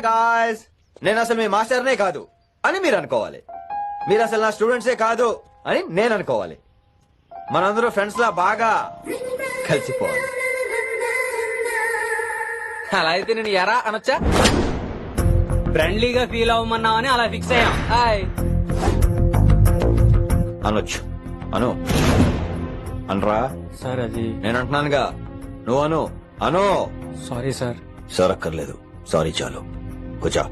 Guys నేను అసలు మీ మాస్టర్నే కాదు అని మీరు అనుకోవాలి మీరు అసలు నా స్టూడెంట్సే కాదు అని నేను అనుకోవాలి మనందరూ ఫ్రెండ్స్ లా బాగా కలిసిపోవాలి. అలా అయితే నేను ఎరా అనొచ్చా? ఫ్రెండ్లీగా ఫీల్ అవ్వమన్నావని అలా ఫిక్స్ అయ్యాం. హాయ్. అనొచ్చు. అను. అనరా. సార్ అది నేను అంటున్నానుగా నువ్వు అను. అను. Sorry sir. సరక్కర్లేదు. సారీ చాలు. కూర్చో.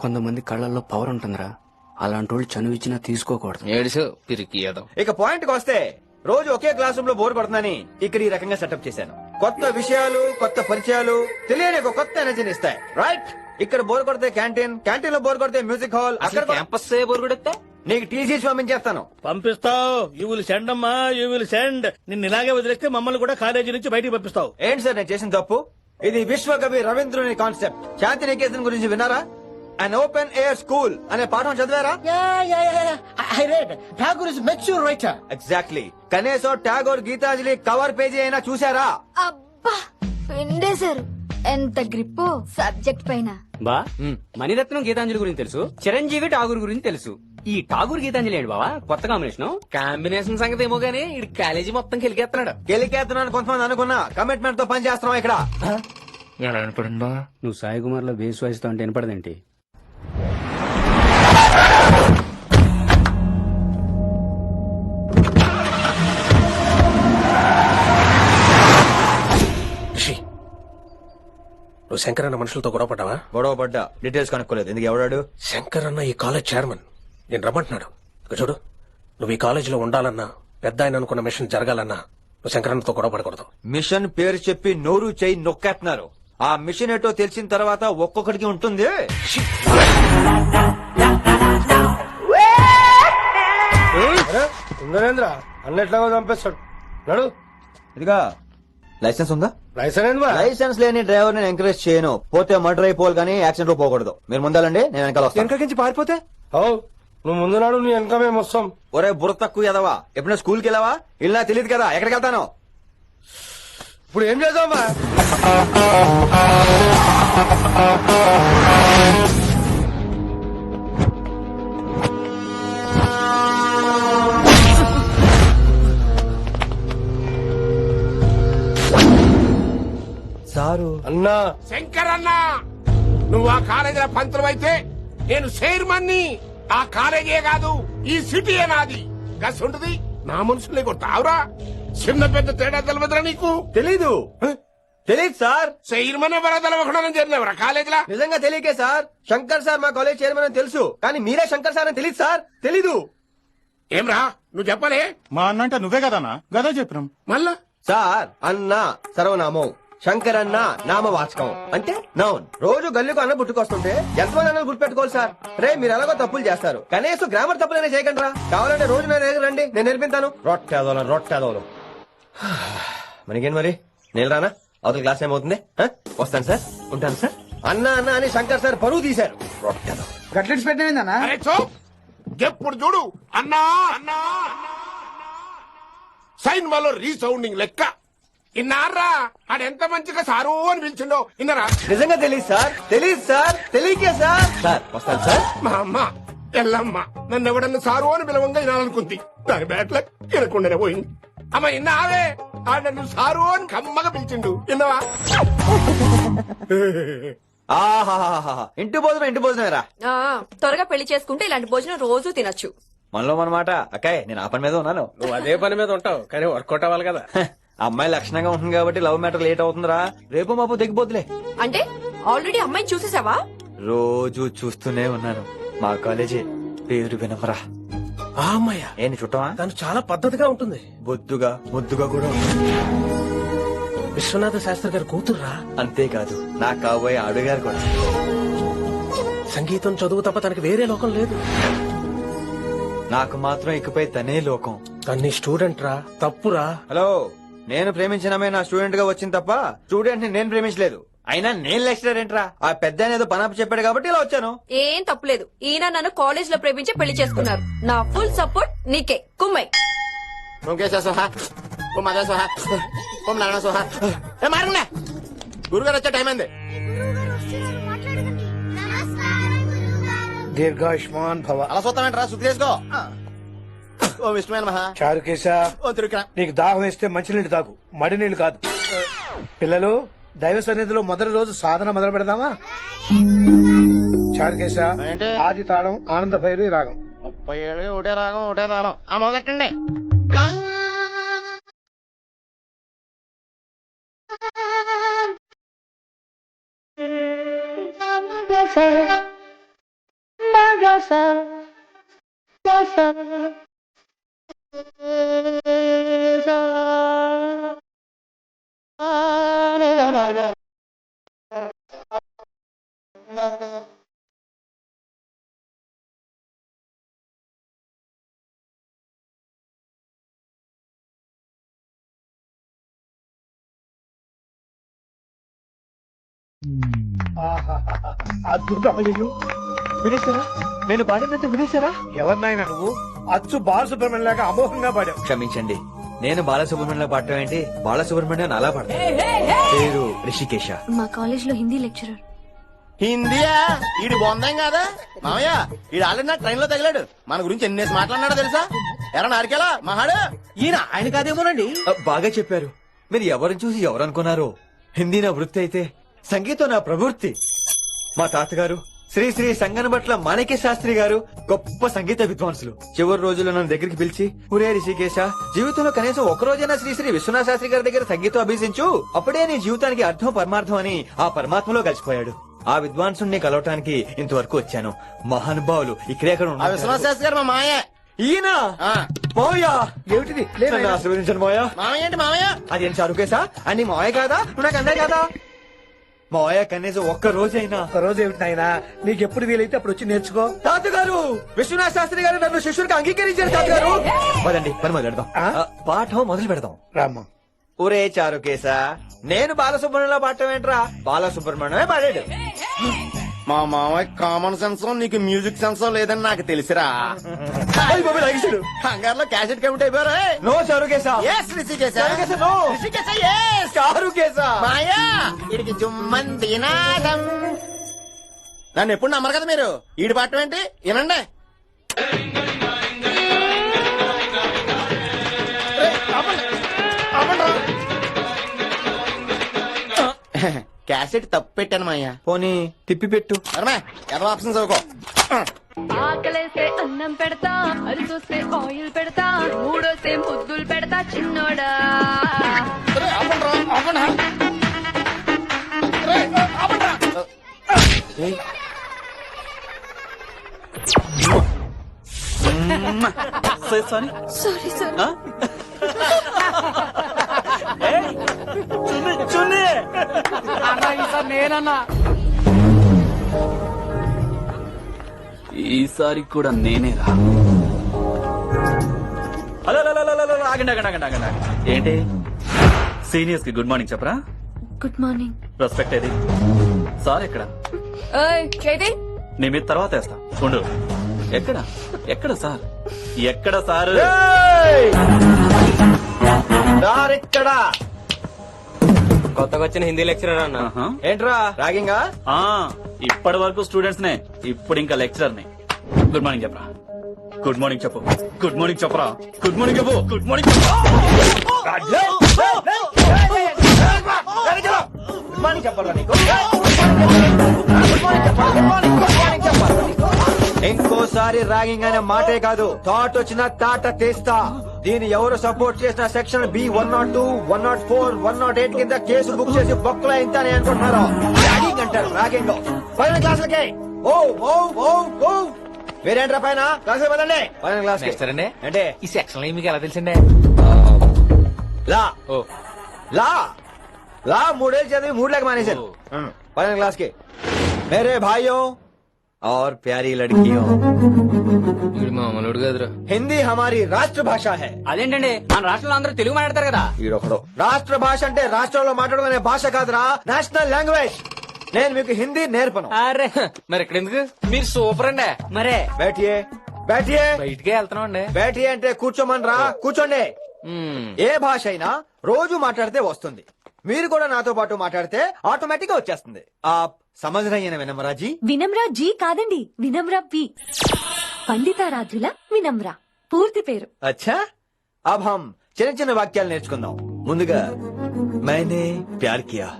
కొంతమంది కళ్ళల్లో పవర్ ఉంటుందిరా. అలాంటి వాళ్ళు చనువు ఇచ్చినా తీసుకోకూడదు. ఏడుసు పిరికి ఏదో. ఇక పాయింట్ వస్తే రోజు ఒకే క్లాస్ రూమ్లో బోర్ కొడుతుందని ఇక్కడ ఈ రకంగా సెటప్ చేశాను. కొత్త విషయాలు కొత్త పరిచయాలు తెలియని ఒక కొత్త ఎనర్జీని ఇస్తాయి. రైట్ ఇక్కడ బోర్ కొడితే క్యాంటీన్ క్యాంటీన్లో బోర్ కొడితే మ్యూజిక్ హాల్ అక్కడ క్యాంపస్ బొరుగుడెత్తే నీకు టీసీ పంపించేస్తాను. పంపిస్తావు. యూ విల్ సెండ్ అమ్మా. యూ విల్ సెండ్ నిన్ను ఇలాగే వదిలేస్తే మమ్మల్ని కూడా కాలేజీ నుంచి బయటికి పంపిస్తావు. ఏంటి సార్ నేను చేసిన తప్పు? ఇది విశ్వకవి రవీంద్రుని కాన్సెప్ట్. శాంతి నికేతన్ గురించి విన్నారా? అన్ ఓపెన్ ఎయిర్ స్కూల్ అనే పాఠం చదివారా? I read Tagore is mature writer exactly కనీసం ట్యాగోర్ గీతాంజలి కవర్ పేజీ అయినా చూసారా అబ్బా పిండేశారు ఎంత గ్రిప్పో సబ్జెక్ట్ పైన. బా మణిరత్నం గీతాంజలి గురించి తెలుసు చిరంజీవి ఠాగూర్ గురించి తెలుసు. ఈ ఠాగూర్ గీతాంజలి ఏంటి బావా? కొత్త కాంబినేషన్? కాంబినేషన్ సంగతి ఏమో గానీ ఇడు కాలేజీ మొత్తం కెలికేస్తున్నాడు గెలికేస్తున్నాను కొంతమంది అనుకున్నా కమిట్మెంట్తో పని చేస్తున్నాం ఇక్కడ ఎలా వినపడిందా నువ్వు సాయి కుమార్లో బేస్ వాయిస్తో అంటే వినపడదేంటి? నువ్వు శంకర్ అన్న మనుషులతో గొడవ పడ్డావా? గొడవ పడ్డా. డీటెయిల్స్ కనుక్కోలేదు. ఎందుకు ఎవడాడు? శంకర్ అన్న ఈ కాలేజ్ చైర్మన్. నేను రమ్మంటున్నాడు. ఇక చూడు నువ్వు ఈ కాలేజీలో ఉండాలన్నా పెద్ద ఆయన అనుకున్న మిషన్ జరగాలన్నా నువ్వు శంకర్ అన్నతో గొడవ పడకూడదు. మిషన్ పేరు చెప్పి నోరు చేయి నొక్కేస్తున్నారు. ఆ మిషన్ ఏటో తెలిసిన తర్వాత ఒక్కొక్కడికి ఉంటుంది. నరేంద్ర అన్నెట్లాగో చంపేస్తాడు. నడు. ఇదిగా లైసెన్స్ ఉందా? లైసెన్స్ లైసెన్స్ లేని డ్రైవర్ నేను ఎంకరేజ్ చేయను. పోతే మర్డర్ అయిపోవాలి కానీ యాక్సిడెంట్లో పోకూడదు. మీరు ముందాలండి నేను వెనకాల వస్తాను వెనకకించి పారిపోతే? నువ్వు ముందు నాడు నీ వెనక మేము వస్తాం. ఒరే బుర్ర తక్కువ ఎదవా ఎప్పుడైనా స్కూల్కి వెళ్ళావా? ఇలా తెలియదు కదా. ఎక్కడికి వెళ్తాను? ఇప్పుడు ఏం చేద్దామా సారు అన్నా. శంకరన్న నువ్వు ఆ కాలేజీలో పంతులు అయితే నేను చైర్మన్ని ఆ కాలేజీ కాదు ఈ సిటీ నాది. గస్ ఉంటుంది నా మనుషులే కొడతావురా. చిన్న పెద్ద తేడా తెలవదురా నీకు? తెలీదు. తెలీదు సార్. చైర్మన్ ఎవరో తెలవకుండా చేరినవరా కాలేజీలా? నిజంగా తెలియకే సార్. శంకర్ సార్ మా కాలేజ్ చైర్మన్ అని తెలుసు. కానీ మీరే శంకర్ సార్ అని తెలియదు సార్. తెలీదు. ఏమ్రా నువ్వు చెప్పలే? మా అన్నంటే నువ్వే కదన్నా? గదా చెప్పినాం. మళ్ళా? సార్ అన్న సర్వనామం. శంకర్ అన్న నామవాచకం. అంటే నౌన్. రోజు గల్లీకు అన్న పుట్టుకొస్తుంటే ఎంతమంది అన్నలు గుర్తుపెట్టుకోవాలి సార్? రే మీరు ఎలాగో తప్పులు చేస్తారు. కనీసం గ్రామర్ తప్పులైనా చేయకండి రా కావాలంటే రోజు నా దగ్గర రండి. నేను నేర్పిస్తాను. రొట్టెదోలం రొట్టెదోలం. మనకేం మరి? నేను రానా? అవతల క్లాస్ ఏమవుతుంది? వస్తాను సార్. ఉంటాను సార్. అన్న అన్న అని శంకర్ సార్ పరువు తీశారు. ఎప్పుడు చూడు. అన్నా అన్నా సైన్ వాళ్ళు రీసౌండింగ్ లెక్క. ఇన్నారా? ఆడెంత మంచిగా సారు అని పిలిచిండో. ఇన్నరా? నిజంగా తెలియదు సార్. తెలియదు సార్. తెలియకే సార్. సార్ వస్తాను సార్. మా అమ్మ ఎల్లమ్మ నన్ను ఎవడన్నా సారు అని పిలవంగా వినాలనుకుంది. దాని బ్యాట్ల వినకుండానే పోయింది. అమ్మ ఇన్నావే? ఆడ నన్ను సారు అని కమ్మగా పిలిచిండు. విన్నవా ఆహాహాహా ఇంటి భోజనం ఇంటి భోజనమేరా ఆ, త్వరగా పెళ్ళి చేసుకుంటే ఇలాంటి భోజనం రోజు తినొచ్చు. మనలో మనమాట. అక్కాయ్ నేను ఆ పని మీద ఉన్నాను. నువ్వు అదే పని మీద ఉంటావు కానీ వర్కౌట్ అవ్వాలి కదా. అమ్మాయి లక్షణంగా ఉంటుంది కాబట్టి లవ్ మ్యాటర్ లేట్ అవుతుందిరా. రేపు మాపు దిగిపోతులే అంటే ఆల్రెడీ అమ్మాయిని చూసేసావా? రోజు చూస్తూనే ఉన్నాను. మా కాలేజీ పేరు వినమరా. ఆ అమ్మాయ? ఏంటి చుట్టమా? తను చాలా పద్ధతిగా ఉంటుంది. బొద్దుగా ముద్దుగా కూడా. విశ్వనాథ శాస్త్రి గారి కూతుర్రా? అంతేకాదు నా కాబోయే అడుగారు కూడా. సంగీతం చదువు తప్ప తనకి వేరే లోకం లేదు. నాకు మాత్రం ఇకపై తనే లోకం. తన్ని స్టూడెంట్ రా తప్పురా. హలో? నేను ప్రేమించినమే నా స్టూడెంట్గా వచ్చింది తప్ప స్టూడెంట్ని నేను ప్రేమించలేదు. అయినా నేను లెక్చరర్ ఏంట్రా? ఆ పెద్ద ఏదో పనాపు చెప్పాడు కాబట్టి ఇలా వచ్చాను. ఏం తప్పులేదు. ఈయన నన్ను కాలేజ్లో ప్రేమించి పెళ్ళి చేసుకున్నారు. నా ఫుల్ సపోర్ట్ నీకే. కుమ్మై. ఓం కేశవ సోహ. ఓం మాధవ సోహ. ఓం నారాయణ సోహ. ఏ మారుగులే గురుగారు వచ్చే టైం అయింది దీర్ఘాయుష్మాన్ భవ. అలా చూస్తామంటారా శుద్ధి చేసుకో. ఓ విష్ణుమైన మహా చారుకేశ ఓ తిరుక్రా నీకు దాహం వేస్తే మంచినీళ్ళు తాగు. మడి నీళ్ళు కాదు. పిల్లలు దైవ సన్నిధిలో మొదటి రోజు సాధన మొదలు పెడదామా? చారుకేశ ఏంటి? ఆది తాళం ఆనంద భైరవి రాగం. ముప్పై ఏడు ఒకటే రాగం ఒకటే తాళం. ఆ వినేశారా? నేను పాడినంత వినేశారా? ఎవరినైనా నువ్వు? అచ్చు బాలసుబ్రహ్మణ్యం లాగా అమోఘంగా పాడావు. క్షమించండి. నేను బాలసుబ్రహ్మణ్యంలో పాడటం ఏంటి? బాలసుబ్రహ్మణ్యం అలా పాడతాను పేరు రిషికేశ. మా కాలేజ్లో హిందీ లెక్చరర్. హిందీయా? ఈడు బొందేం కాదా? మామయ్య ఈడు ఆల్రెడీ నా ట్రైన్లో తగిలాడు. మన గురించి ఎన్నేసి మాట్లాడినాడో తెలుసా? ఎరా నారికేలా మహాడు? ఈయన ఆయన కాదేమోనండి? బాగా చెప్పారు. మీరు ఎవరిని చూసి ఎవరు అనుకున్నారు హిందీ నా వృత్తి అయితే సంగీతం నా ప్రవృత్తి. మా తాతగారు శ్రీ శ్రీ సంగనబట్ల మాణిక్య శాస్త్రి గారు గొప్ప సంగీత విద్వాంసులు. చివరి రోజుల్లో నన్ను దగ్గరికి పిలిచి ఒరే రిషికేశ జీవితంలో కనీసం ఒక రోజైనా శ్రీ శ్రీ విశ్వనాథ శాస్త్రి గారి దగ్గర సంగీతం అభ్యసించు. అప్పుడే నీ జీవితానికి అర్థం పరమార్థం అని ఆ పరమాత్మలో కలిసిపోయాడు ఆ విద్వాంసుని కలవటానికి ఇంతవరకు వచ్చాను. మహానుభావులు ఇక్కడే అక్కడ విశ్వనాథ శాస్త్రి గారు మా మాయ ఈయన? మావయ్య ఏమిటిది? ఆశీర్వదించండి మావయ్య మామయ్య ఏంటి మామయ్య? అదేం చరుకేసా అని మావయ్య కాదా? నాకు అన్నయ్య కాదా? మావయ్య కనీసం ఒక్క రోజైనా. ఒక రోజు ఏమిటి నాయనా? నీకు ఎప్పుడు వీలైతే అప్పుడు వచ్చి నేర్చుకో. తాతగారు విశ్వనాథ శాస్త్రి గారు నన్ను శిష్యుడికి అంగీకరించారు తాతగారు. పదండి పని మొదలు పెడదాం. ఆ? ఆ, పాఠం మొదలు పెడదాం. రామ్మా. ఒరే చారుకేశా నేను బాలసుబ్రహ్మణ్యంలో పాడటం ఏంట్రా? బాలసుబ్రహ్మణ్యమే పాడాడు. మా మామయ్య కామన్ సెన్స్ నీకు మ్యూజిక్ సెన్స్ లేదని నాకు తెలిసిరా. హంగార్లో క్యాసెట్ కమిట్ అయిపోయారా no Charukesha yes Rishikesha. No. Rishikesha yes Charukesha మాయా ఇడికి జుమ్మంది నాదం నన్ను ఎప్పుడు నమ్మరు కదా మీరు? ఈడి పాటం ఏంటి? వినండి. క్యాసెట్ తప్పు పెట్టాను మాయ్యా. పోనీ తిప్పి పెట్టు. ఎర్ర ఆప్షన్స్ చదువుకో. ఆకలేస్తే అన్నం పెడతా అది చూస్తే ఆయిల్ పెడతా మూడోస్తే ముద్దులు పెడతా చిన్నోడా. Sorry sorry. సార్ నేనన్నా. ఈసారి కూడా నేనేరా ఆగండి ఆగండి ఆగండి ఆగండి ఆగండి. ఏంటి? సీనియర్స్కి గుడ్ మార్నింగ్ చెప్పరా? Good morning. రెస్పెక్ట్ ఏది? సార్ ఎక్కడ? చేతి. నీ మీద తర్వాత వేస్తా. ఉండు. ఎక్కడ? ఎక్కడ సార్? ఎక్కడ సార్? ఇక్కడ కొత్తగా వచ్చిన హిందీ లెక్చరర్ అన్న. ఆహా. ఏంట్రా రాగింగా? ఆ, ఇప్పటి వరకు స్టూడెంట్స్ నే ఇప్పుడు ఇంకా లెక్చరర్ని. గుడ్ మార్నింగ్ చెప్పరా. గుడ్ మార్నింగ్ చెప్పు. గుడ్ మార్నింగ్ చెప్పరా. గుడ్ మార్నింగ్ చెప్పు. Good morning? ఇంకోసారి ర్యాగింగ్ అనే మాటే కాదు. థాట్ వచ్చిన తాట తీస్తా. దీన్ని ఎవరు సపోర్ట్ చేసిన section B one nought two one nought four one nought eight కింద కేసు బుక్ చేసి బొక్కలు అయిందా అని అనుకుంటున్నారు ర్యాగింగ్ పైన క్లాసులకే. ఓ ఓ ఓ ఓ మీరేంట్రా పైన? క్లాస్ వెళ్ళండి. పైన క్లాస్ ఇస్తారండి అంటే ఈ సెక్షన్లో మీకు ఎలా తెలిసిండే లా. ఓ. లా. లా మూడేళ్ళు చదివి మూడు లెక్క మానేశాను పైన క్లాస్కి మేరే భాయో और प्यारी लड़कियों వీడు మామూలుడు కదురా हिंदी हमारी राष्ट्र भाषा है అదేంటండి మన రాష్ట్రంలో అందరూ తెలుగు మాట్లాడతారు కదా ఈడొకడు రాష్ట్ర భాష అంటే రాష్ట్రంలో మాట్లాడుకునే భాష కాదురా నేషనల్ లాంగ్వేజ్ నేను మీకు హిందీ నేర్పను అరే మరి ఇక్కడ ఎందుకు మీరు సూపర్ అండి మరే బేటియే బేటియే బయటికే వెళ్తున్నాం అండి బేటియే అంటే కూర్చోమనరా కూర్చోండి మ్మ్. ఏ భాష అయినా రోజు మాట్లాడితే వస్తుంది మీరు కూడా నాతో పాటు మాట్లాడితే ఆటోమేటిక్గా వచ్చేస్తుంది. ఆ సమజరైన వినమ్రాజీ. వినమ్రా జీ కాదండి వినమ్ర పి. పండితారాధుల వినమ్ర. పూర్తి పేరు. అచ్చా? అబ్ చిన్న చిన్న వాక్యాలు నేర్చుకుందాం. ముందుగా మైనే ప్యార్ కియా.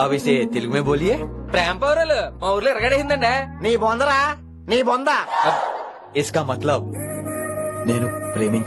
అవిసే తెలుగు మే బోలియే? ప్రేమ పౌరులు మా ఊర్లో ఎరగడేసిందండి నీ బొందరా? నీ బొందా? इसका मतलब నేను ప్రేమించాను